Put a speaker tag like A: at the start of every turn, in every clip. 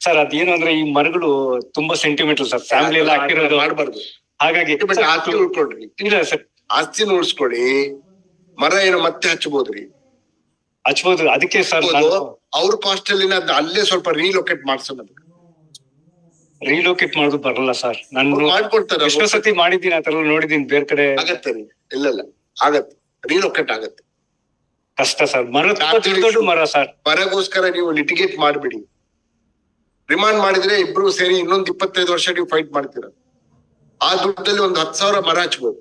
A: Sir ಅದೇನು ಅಂದ್ರೆ ಈ ಮರಗಳು ತುಂಬಾ ಸೆಂಟಿಮೆಂಟಲ್ ಸರ್ ಫ್ಯಾಮಿಲಿ ಎಲ್ಲ ಹಾಕಿರೋದು.
B: ಮಾಡಬಾರ್ದು.
A: ಹಾಗಾಗಿ
B: ಬಟ್ ಆಸ್ತಿ ಉಳ್ಕೊಡ್ರಿ
A: ಇಲ್ಲ ಸರ್
B: ಆಸ್ತಿ ಉಳಿಸ್ಕೊಡಿ ಮರ ಏನು ಮತ್ತೆ ಹಚ್ಚಬಹುದ್ರಿ
A: ಹಚ್ಬೋದು. ಅದಕ್ಕೆ ಸರ್
B: ಅವ್ರ ಕಾಸ್ಟ್ ಅಲ್ಲಿ ಅಲ್ಲೇ ಸ್ವಲ್ಪ ರೀಲೊಕೇಟ್ ಮಾಡ್ಸೋಣ
A: ರೀಲೊಕೇಟ್ ಮಾಡೋದು ಬರಲ್ಲ ಸರ್ ನಾನು
B: ಮಾಡ್ಕೊಡ್ತಾರೆ
A: ಎಷ್ಟೋ ಸತಿ ಮಾಡಿದ್ದೀನಿ ಆ ತರ ನೋಡಿದೀನಿ ಬೇರೆ ಕಡೆ.
B: ಆಗತ್ತೆ ರೀ. ಇಲ್ಲ ಇಲ್ಲ. ಆಗತ್ತೆ. ರೀಲೊಕೇಟ್ ಆಗತ್ತೆ.
A: ಕಷ್ಟ ಸರ್ ಮರ ದೊಡ್ಡ ಮರ ಸರ್
B: ಮರಗೋಸ್ಕರ ನೀವು ಲಿಟಿಗೇಟ್ ಮಾಡ್ಬಿಡಿ. ರಿಮಾಂಡ್ ಮಾಡಿದ್ರೆ ಇಬ್ರು ಸೇರಿ ಇನ್ನೊಂದ್ ಇಪ್ಪತ್ತೈದು ವರ್ಷ ನೀವು ಫೈಟ್ ಮಾಡ್ತೀರ. ಆ ದುಡ್ಡಲ್ಲಿ ಒಂದ್ ಹತ್ತು ಸಾವಿರ ಮರ ಹಚ್ಬೋದು.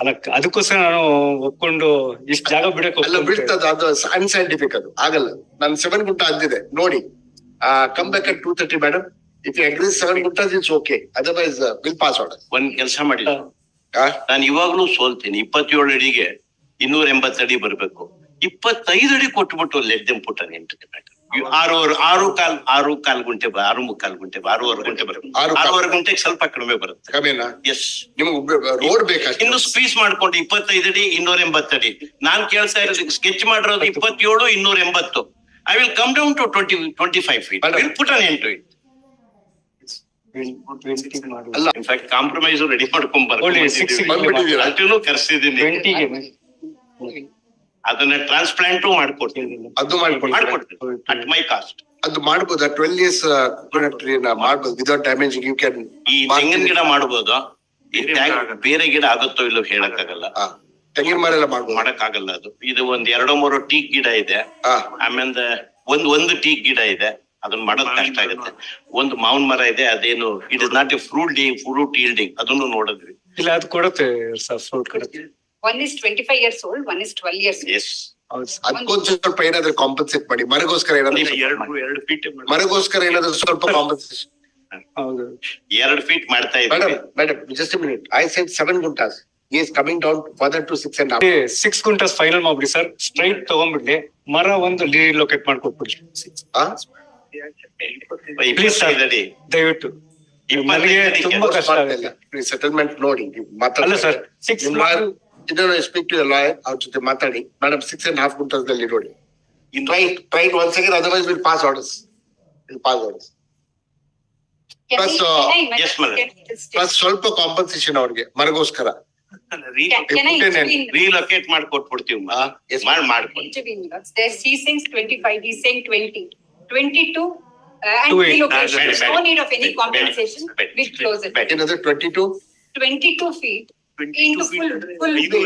A: ಅಲ್ಲ ಅದಕ್ಕೋಸ್ಕರ ನಾನು ಒಪ್ಕೊಂಡು ಇಷ್ಟು ಜಾಗ ಬಿಡಕ್ಕೆ
B: ಅಲ್ಲ. ಬಿಡ್ತದ ಅದು ಅನ್ಸೈಂಟಿಫಿಕ್ ಅದು. ಆಗಲ್ಲ. ನನ್ ಸೆವೆನ್ ಗುಂಟ ಅಂದಿದೆ ನೋಡಿ come back at two thirty madam if agree seven gunta it's okay otherwise will pass order
C: ಒಂದ್ ಕೆಲಸ ಮಾಡಿ. ನಾನು ಇವಾಗ್ಲೂ ಸೋಲ್ತೀನಿ. ಇಪ್ಪತ್ತೇಳು ಅಡಿಗೆ ಇನ್ನೂರ ಎಂಬತ್ತು ಅಡಿ ಬರ್ಬೇಕು. ಇಪ್ಪತ್ತೈದು ಅಡಿ ಕೊಟ್ಬಿಟ್ಟು ಲೆಟ್ ದೆಮ್ ಪುಟ್ ಆರೂವರೆ ಆರು ಕಾಲ್ ಆರು ಕಾಲ್ ಗುಂಟೆ ಬ- ಆರು ಮುಕ್ಕಾಲ್ ಗುಂಟೆ ಬ- ಆರೂವರೆ ಗುಂಟೆ ಬರುತ್ತೆ.
B: ಆರು ಕಾಲ್.
C: ಆರೂವರೆ ಗಂಟೆಗೆ ಸ್ವಲ್ಪ ಕಡಿಮೆ ಬರುತ್ತೆ.
B: ಕಮ್ಮಿನಾ?
C: ಎಸ್
B: ನಿಮ್ಗೆ ರೋಡ್
C: ಇನ್ನು ಸ್ಪೀಸ್ ಮಾಡ್ಕೊಂಡು ಇಪ್ಪತ್ತೈದು ಅಡಿ ಇನ್ನೂರ ಎಂಬತ್ತಡಿ ನಾನ್ ಕೇಳ್ತಾ ಇರೋದು ಸ್ಕೆಚ್ ಮಾಡಿರೋದು ಇಪ್ಪತ್ತೇಳು ಇನ್ನೂರ ಎಂಬತ್ತು. I will come down to twenty twenty five feet
B: Madam.
C: Will put on ಎಂಟು ಇಟ್
A: ಟ್ವೆಂಟಿ ಮಾಡಿ
B: ಅಲ್ಲ
C: ಇನ್ಫ್ಯಾಕ್ಟ್ ಕಾಂಪ್ರಮೈಸ್ ರೆಡಿ ಮಾಡ್ಕೊಂಡ್
A: ಒಳ್ಳೆ six ಗೆ
B: ಬಂದ್ಬಿಟ್ಟಿದ್ದೀರಾ?
C: ಅಲ್ಟಿನೂ ಕರ್ಸಿದೀನಿ
A: ಟ್ವೆಂಟಿಗೆ
C: ಅದನ್ನ ಟ್ರಾನ್ಸ್ಪ್ಲಾಂಟು ಮಾಡ್ಕೊಡ್ತೀನಿ.
B: ಅದು
C: ಮಾಡ್ಕೊಡ್ತೀನಿ. ಅಟ್ ಮೈ ಕಾಸ್ಟ್
B: ಅದು ಮಾಡ್ಬೋದಾ ಟ್ವೆಲ್ ಇಯರ್ಸ್ ಕೋಕೋನಟ್ ಟ್ರೀ ಮಾಡ್ಬೋದು ವಿದೌಟ್ ಡ್ಯಾಮೇಜ್ ಯು ಕ್ಯಾನ್
C: ಈ ತೆಂಗಿನ ಗಿಡ ಮಾಡ್ಬೋದು. ಈ ಬೇರೆ ಗಿಡ ಆಗುತ್ತೋ ಇಲ್ಲೋ ಹೇಳಕ್ಕಾಗಲ್ಲ.
B: ತೆಂಗಿನ ಮರ ಎಲ್ಲ ಮಾಡ್ಬೋದು.
C: ಮಾಡಕ್ಕಾಗಲ್ಲ ಅದು. ಇದು ಒಂದ್ ಎರಡು ಮೂರು ಟೀಕ್ ಗಿಡ ಇದೆ. ಆಮೇಲೆ ಒಂದ್ ಒಂದು ಟೀಕ್ ಗಿಡ ಇದೆ. ಅದನ್ನ ಮಾಡೋದ್ ಕಷ್ಟ ಆಗುತ್ತೆ. ಒಂದು ಮಾವಿನ ಮರ ಇದೆ ಅದೇನು it is not a fruit the fruit yielding ಅದನ್ನು ನೋಡಿದ್ವಿ.
A: ಇಲ್ಲ ಅದು ಕೊಡುತ್ತೆ ಸರ್ ಫ್ರೂಟ್ ಕೊಡುತ್ತೆ.
D: One is twenty five years old, one is twelve years.
A: Yes.
B: ಅದಕ್ಕೊಂದ್ ಸ್ವಲ್ಪ ಏನಾದ್ರು ಕಾಂಪನ್ಸೇಟ್ ಮಾಡಿ. ಮರಗೋಸ್ಕರ ಏನಾದ್ರು
C: ಎರಡು ಎರಡು ಫೀಟ್
B: ಮರಗೋಸ್ಕರ ಏನಾದ್ರು ಸ್ವಲ್ಪ ಕಾಂಪನ್ಸೇಷನ್
A: ಹೌದು.
C: ಎರಡು ಫೀಟ್ ಮಾಡ್ತಾ
B: ಮೇಡಮ್
C: ಇದ್ದೀವಿ
B: madam just minute I said seven guntas is coming down further to six and half
A: six guntas final ಮಾಡ್ಬಿಡಿ ಸರ್ ಸ್ಟ್ರೈಟ್ ತಗೊಂಡ್ಬಿಡ್ಲಿ ಮರ ಒಂದು ಲೊಕೇಟ್ ಮಾಡ್ಕೊಟ್ಬಿಡಿ. Please, sir.
C: ಇಪ್ಪತ್ತೈದು ಅಡಿ.
A: ದಯವಿಟ್ಟು. ನನಗೆ ತುಂಬಾ ಕಷ್ಟ ಆಗುತ್ತೆ.
B: ಸೆಟಲ್ಮೆಂಟ್ ನೋಡಿ ನೀವು
A: ಅಲ್ಲ
B: ಮಾತಾಡಿ
A: sir six
B: out to the lawyer Madam, ಜೊತೆ and madam six and half guntas ದಲ್ಲಿ try, try it try it one second otherwise will pass orders will pass orders
D: Can
B: Plus,
D: I-
B: uh,
D: can I imagine-
C: yes, madam.
D: can I just-
B: plus ಸ್ವಲ್ಪ compensation ಅವ್ರಿಗೆ ಮರಗೋಸ್ಕರ
D: Can can I intervene?
C: Relocate ಮಾಡ್ಕೊಟ್ಬಿಡ್ತೀವಿ
B: ಆ,
C: ಮಾಡಿ ಮಾಡ್ಕೊಂಡು
D: Intervene, Milords. There's, he's saying twenty-five, he's saying twenty. Twenty-two, uh, and
A: Two eight.
D: relocation,
C: Better,
D: no
C: better.
D: need of any
C: Better,
D: compensation,
C: better.
D: we close it.
C: Better.
B: ಏನಂದ್ರೆ twenty two
D: Twenty-two feet.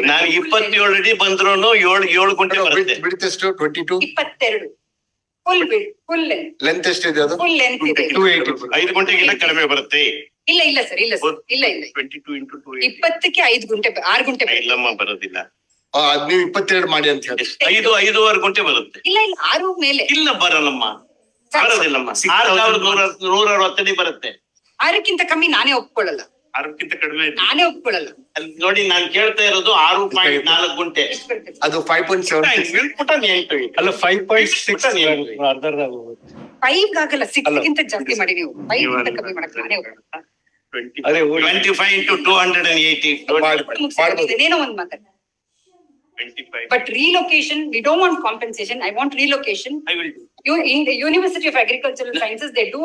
C: ನಾನು ಇಪ್ಪತ್ತೇಳು ಅಡಿ ಬಂದ್ರು ಏಳು ಏಳು ಗಂಟೆ ಬರುತ್ತೆ.
B: ಬಿಡ್ತೆಷ್ಟು twenty two
D: ಇಪ್ಪತ್ತೆರಡು. Width, full length,
B: ಲೆಂತ್ ಎಷ್ಟಿದೆ ಅದು?
D: ಫುಲ್ ಲೆಂತ್ ಇದೆ.
A: ಟೂ ಏಯ್ಟಿ
C: ಐದು ಗಂಟೆಗಿಂತ ಕಡಿಮೆ ಬರುತ್ತೆ.
D: ಇಲ್ಲ ಇಲ್ಲ ಸರ್ ಇಲ್ಲ ಸರ್ ಇಲ್ಲ ಇಲ್ಲ.
C: ಟ್ವೆಂಟಿ ಟೂ ಇಂಟು ಟು
D: ಇಪ್ಪತ್ತಕ್ಕೆ ಐದು ಗುಂಟೆ ಆರು ಗುಂಟೆ.
C: ಇಲ್ಲಮ್ಮ ಬರೋದಿಲ್ಲ.
B: ಆ, ಅದ್ ನೀವು ಇಪ್ಪತ್ತೆರಡು ಮಾಡಿ ಅಂತ ಹೇಳಿ?
C: ಐದು ಐದೂವರೆ ಗಂಟೆ ಬರುತ್ತೆ.
D: ಇಲ್ಲ ಇಲ್ಲ ಆರು ಮೇಲೆ.
C: ಇಲ್ಲ ಬರಲ್ಲಮ್ಮ. ಬರೋದಿಲ್ಲಮ್ಮ. ಆರು ಸಾವಿರದ ನೂರ ನೂರ ಅರವತ್ತಡಿ ಬರುತ್ತೆ.
D: ಆರಕ್ಕಿಂತ ಕಮ್ಮಿ ನಾನೇ ಒಪ್ಕೊಳ್ಳಲ್ಲ.
C: ಆರಕ್ಕಿಂತ ಕಡಿಮೆ ಇದೆ.
D: ನಾನೇ ಒಪ್ಕೊಳ್ಳಲ್ಲ.
C: ಅಲ್ಲಿ ನೋಡಿ ನಾನು ಕೇಳ್ತಾ ಇರೋದು ಆರು ಪಾಯಿಂಟ್ ನಾಲ್ಕು ಗುಂಟೆ.
B: ಅದು ಫೈವ್ ಪಾಯಿಂಟ್ ಸೆವೆನ್
C: ನಿಲ್ಪುಟ ಎಂಟು.
A: ಅಲ್ಲ ಫೈವ್ ಪಾಯಿಂಟ್ ಸಿಕ್ಸ್
C: ಬಿಟ್ಬಿಟ್ಟು ನೀವು-
A: ಅರ್ಧ ಅರ್ಧ
D: ಫೈವ್ ಆಗಲ್ಲ ಸಿಕ್ಸ್ ಗಿಂತ ಜಾಸ್ತಿ ಮಾಡಿ ನೀವು. ಫೈವ್ ಗಿಂತ ಕಮ್ಮಿ ಮಾಡಕ್ ನಾನೇ ಒಪ್ಕೊಳ್ಳಲ್ಲ.
C: Twenty five into two hundred and
B: eighty
D: ಏನೋ ಒಂದ್ ಮಾತಾಡ but relocation we don't want compensation I want relocation
C: I will
D: you in the university of agricultural sciences they do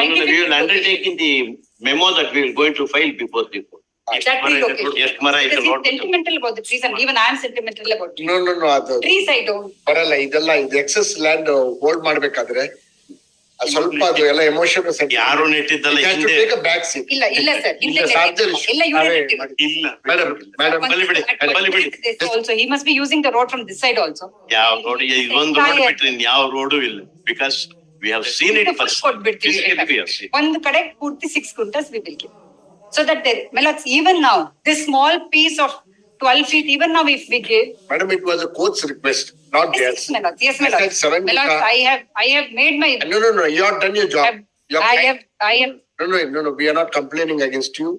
C: we will undertake in the memo that we will going to file before the court.
D: That relocation.
C: ಎಷ್ಟು ಮರ ಇದೆ ನೋಡ್ಬಿಟ್ಟು.
D: Sentimental about the trees and even I am sentimental about
B: no no no ಅದು
D: trees I don't
B: ಬರಲ್ಲ ಇದೆಲ್ಲ ಇದು excess land hold ಮಾಡ್ಬೇಕಾದ್ರೆ ಸ್ವಲ್ಪ ಅದು ಎಲ್ಲ ಎಮೋಷನ್
C: ಯಾರು ನೆಟ್ಟಿದ್ದಲ್ಲ ಹಿಂದೆ
D: ಇಲ್ಲ
B: ಬ್ಯಾಕ್ ಸೀಟ್
D: ಇಲ್ಲ ಸರ್ ಇಲ್ಲ
B: ಇಲ್ಲ, ಸಾಧ್ಯ ಇಲ್ಲ.
D: ಎಲ್ಲ
A: ಅದೇ
D: ಯೂನಿಟ್
C: ಇಲ್ಲ
B: ಮೇಡಮ್ ಮೇಡಮ್
C: ಬಲಿ ಬಿಡಿ, ಬಲಿ ಬಿಡಿ.
D: Also he must be using the road from this side also
C: ಯಾವ ರೋಡ್ ಇದೊಂದು ರೋಡ್ ಬಿಟ್ರೆ ಇನ್ ಯಾವ ರೋಡು ಇಲ್ಲ. Because we have seen it first
D: ಕೊಟ್ಬಿಡ್ತೀವಿ ಒಂದು ಕಡೆ ಪೂರ್ತಿ six quintals we will give so that ಮೆಲಾಕ್ಸ್ even ನಾವು this small piece of twelve feet even ನಾವು if we give
B: madam it was a coach request Not
D: Yes,
B: there's
D: Melody. Yes,
B: I said
D: Melody.
B: seven
D: Melody,
B: meter.
D: I have, I have made my,
B: No, no, no, you have done your job. You
D: I
B: have,
D: have, I have,
B: no, no, no, no, we are not complaining against you.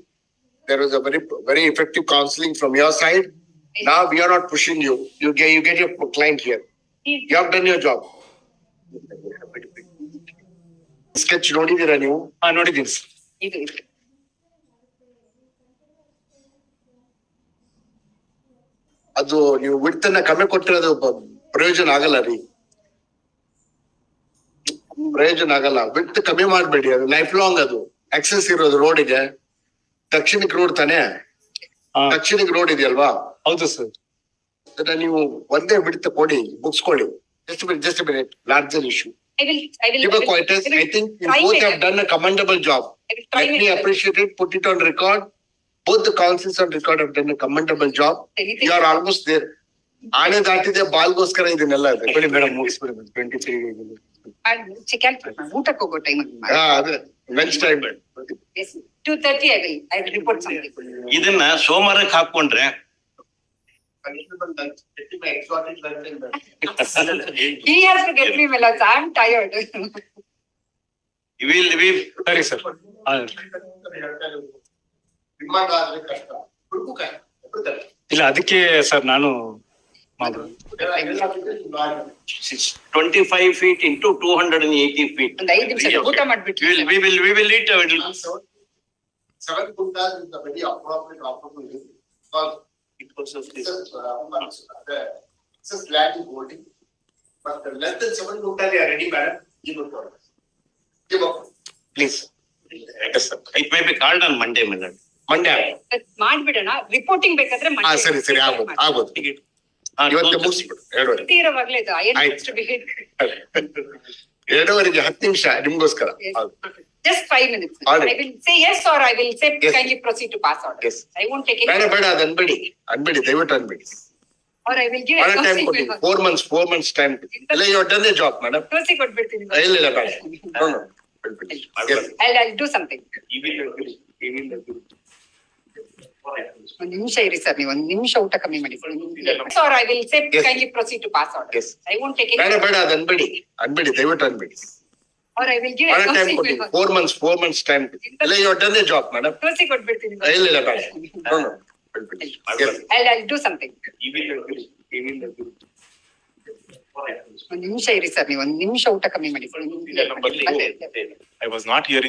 B: There was a very, very effective counseling from your side. Now we are not pushing you. You get, you get your client here. You have done your job. Sketch ನೋಡಿದೀರಾ ನೀವು
A: ಹಾ ನೋಡಿದ್ದೀನಿ sir
D: ಇದು, ಇದು.
B: ಅದು ನೀವು ವಿಡ್ತನ್ನ ಕಮ್ಮಿ ಕೊಟ್ಟಿರೋದು ಪ- ಪ್ರಯೋಜನ ಆಗಲ್ಲ ರೀ ಪ್ರಯೋಜನ ಆಗಲ್ಲ ಬಿಟ್ಟು ಕಮ್ಮಿ ಮಾಡಬೇಡಿ ಅದು ಲೈಫ್ ಲಾಂಗ್ ಅದು ಆಕ್ಸೆಸ್ ಇರೋದು ರೋಡಿಗೆ ದಕ್ಷಿಣಕ್ಕೆ ರೋಡ್ ತಾನೇ ದಕ್ಷಿಣಕ್ಕೆ ರೋಡ್ ಇದೆಯಲ್ವಾ
A: ಹೌದು ಸರ್
B: ಅದನ್ನ ನೀವು ಒಂದೇ ಬಿಡ್ತ ಕೊಡಿ ಮುಗಿಸ್ಕೊಳ್ಳಿ just minute just minute larger issue
D: I will, I will.
B: Give a quietness.
D: I
B: think you both have done a commendable job. Let me appreciate it, put it on record. Both the councils on record have done a commendable job. You are almost there. ಆನೆ ದಾಟಿದೆ ಬಾಲ್ಗೋಸ್ಕರ ಇದನ್ನೆಲ್ಲ ಇದೆ.
A: ಬಿಡಿ madam ಮುಗಿಸ್ಬಿಡಿ twenty three
D: ಊಟಕ್ಕೆ ಹೋಗೋ time
B: ಹಾ ಅದೇ
D: lunch time two thirty I report
C: ಇದನ್ನ ಸೋಮವಾರಕ್ಕೆ ಹಾಕೊಂಡ್ರೆ
D: He has to get me melons. I am tired.
C: Will we
A: ಸರಿ ಸರ್. ಇಲ್ಲ ಅದಕ್ಕೆ ಸರ್ ನಾನು ಮಾಡೋದು
C: twenty five feet into two hundred and eighty feet
D: ಒಂದ್ ಐದ್ ನಿಮಿಷ ಊಟ ಮಾಡ್ಬಿಟ್ಟು
C: will we will we will it
B: Seven quintals is a very appropriate opportunity. Because This is, uh, months, the, this is land is holding. But the less than seven quintal, they are ready, madam, give it for us. Give up.
A: Please
B: Yes, sir.
C: It may be called on Monday minute
B: Mandya,
D: ಮಾಡ್ಬಿಡೋಣ reporting ಬೇಕಾದ್ರೆ
B: ಹಾ, ಸರಿ, ಸರಿ, ಆಗ್ಬೋದು, ಆಗ್ಬೋದು. ಇವತ್ತೇ ಮುಗಿಸ್ಬಿಡು, ಎರಡೂವರೆ. ಆಯ್ತು. ಎರಡೂವರೆಗೆ ಹತ್ತು ನಿಮಿಷ ನಿಮ್ಗೋಸ್ಕರ. ಹೌದು.
D: Just five minutes
B: All right.
D: I will say yes or I will say
B: Yes.
D: Kindly proceed to pass order
B: Yes.
D: I won't take
B: ಬೇಡ ಬೇಡ ಅದು ಅನ್ಬೇಡಿ ಅನ್ಬೇಡಿ ದಯವಿಟ್ಟು ಅನ್ಬೇಡಿ
D: ಆರ್ ಐ ವಿಲ್ ಗಿವ್
B: ಬಹಳ ಟೈಮ್ ಕೊಡಿ. Four months four months time ಇಲ್ಲ you done a job madam
D: proceed ಕೊಟ್ಬಿಡ್ತೀನಿ.
B: ಇಲ್ಲ ಇಲ್ಲ ಬೇಡ. No, no. Yes.
D: I I do something ಒಂದ್ ನಿಮಿಷ ಇರಿ ಸರ್ ನೀವು ಒಂದ್ ನಿಮಿಷ ಊಟ ಕಮ್ಮಿ ಮಾಡಿ. Or I will say
B: Yes.
D: Kindly proceed to pass order
B: Yes.
D: I won't take
B: ಬೇಡ ಬೇಡ ಅದು ಅನ್ಬೇಡಿ ಅನ್ಬೇಡಿ ದಯವಿಟ್ಟು ಅನ್ಬೇಡಿ
D: ಆರ್ ಐ ವಿಲ್ ಗಿವ್
B: ಬಹಳ ಟೈಮ್ ಕೊಡಿ. Four months four months time ಇಲ್ಲ you done a job madam
D: proceed ಕೊಟ್ಬಿಡ್ತೀನಿ.
B: ಇಲ್ಲ ಇಲ್ಲ ಬೇಡ. No, no. Yes.
D: I I do something ಒಂದ್ ನಿಮಿಷ ಇರಿ ಸರ್ ನೀವು ಒಂದ್ ನಿಮಿಷ ಊಟ ಕಮ್ಮಿ ಮಾಡಿ
E: I was not hearing